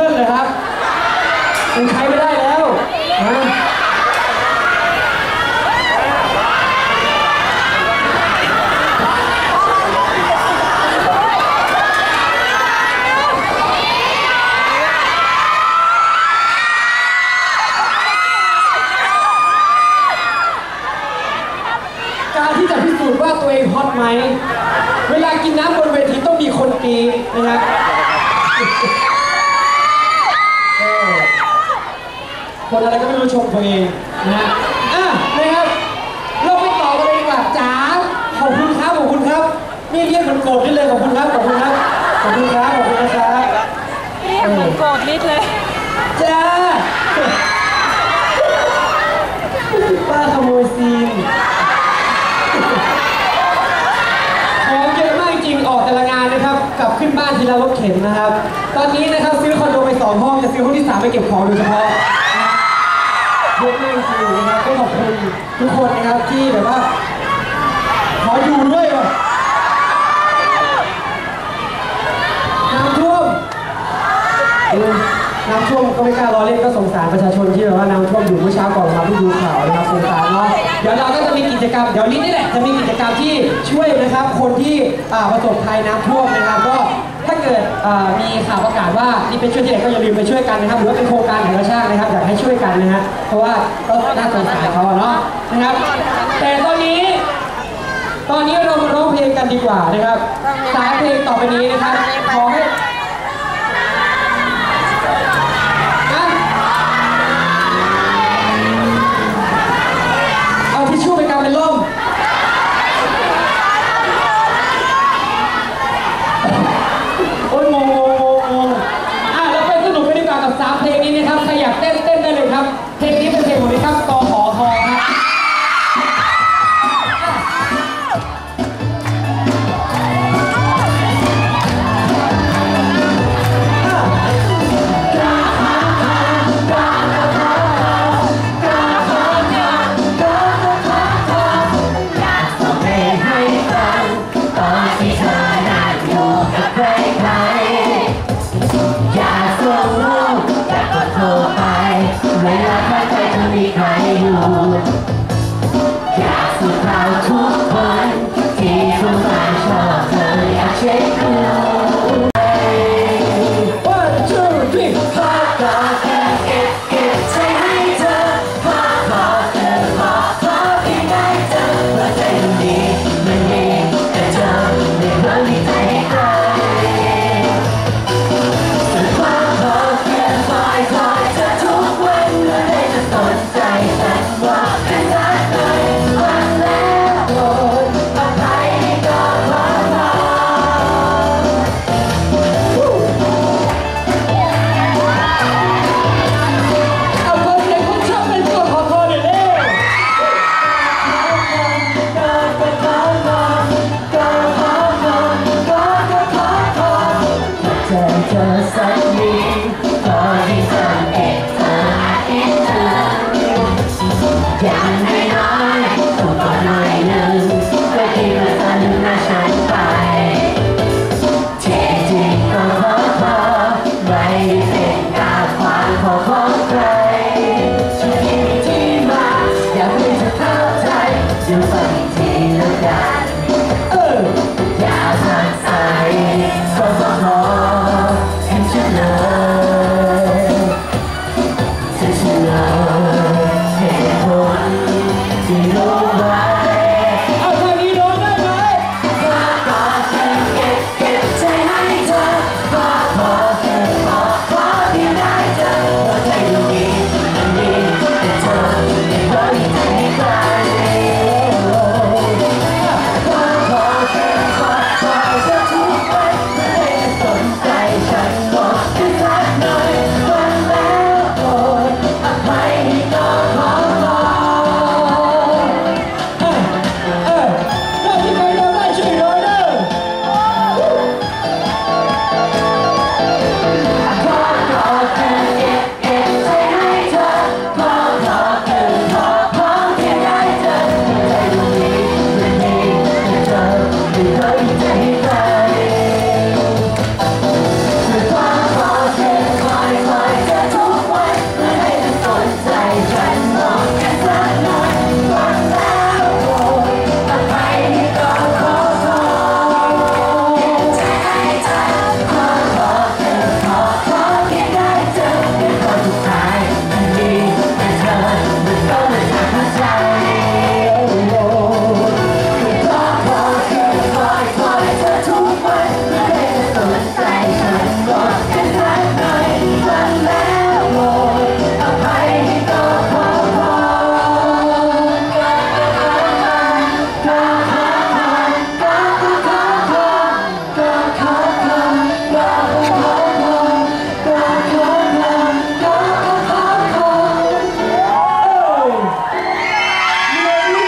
ทิลเลยครับมันใช้ไม่ได้แล้วนะการที่จะพิสูจน์ว่าตัวเองฮอตไหม เวลากินน้ำบนเวทีต้องมีคนกรีดนะครับ เออ คนอะไรก็ไม่รู้ชมตัวเองนะฮะอะนะครับเราไปต่อกันเลยดีกว่าจ๋าขอบคุณครับขอบคุณครับนี่เรียกมันโกรธนี่เลยขอบคุณครับขอบคุณครับขอบคุณครับขอบคุณนะครับเรียกเหมือนโกรธนิดเลยจ้าป้าขโมยซีนของเยอะมากจริงออกแต่ละงานนะครับ กลับขึ้นบ้านทีละรถเข็นนะครับ ตอนนี้นะครับซื้อคอนโดไปสองห้องจะซื้อห้องที่สามไปเก็บของโดยเฉพาะ เยอะมากจริงนะครับก็ขอบคุณทุกคนนะครับที่แบบว่า ขออยู่ด้วยว่ะน้ำท่วม น้ำท่วมก็ไม่กล้ารอเล่นก็สงสารประชาชนที่แบบว่าน้ำท่วมอยู่เมื่อเช้าก่อนมาเพิ่งดูข่าวนะครับสงสารเนาะเดี๋ยวเราก็จะมีกิจกรรมเดี๋ยวนี้นี่แหละจะมีกิจกรรมที่ช่วยนะครับ คนที่อ่าประสบภัยน้ำท่วมนะครับก็ถ้าเกิดอ่ามีข่าวประกาศว่านี่เป็นช่วยที่ไหนก็อย่าลืมไปช่วยกันนะครับหรือว่าเป็นโครงการของราชาตินะครับอยากให้ช่วยกันนะฮะเพราะว่าก็น่าสงสารเขาอะเนาะนะครับ แต่ตอนนี้ ตอนนี้เรามาร้องเพลงกันดีกว่านะครับสายเพลงต่อไปนี้นะครับขอให้ เวลาใครใจจะมีใครอยู่ อสักนิดพอให้ฉันเก็บเอเก็บเธออย่างน้อยต้อหนึ่งก็คิดว่าฉันน่ฉันไปเท่จริงก็พอพอไว้เป็นการความของใครช่วยที่มาอยากให้เธอเข้าใจ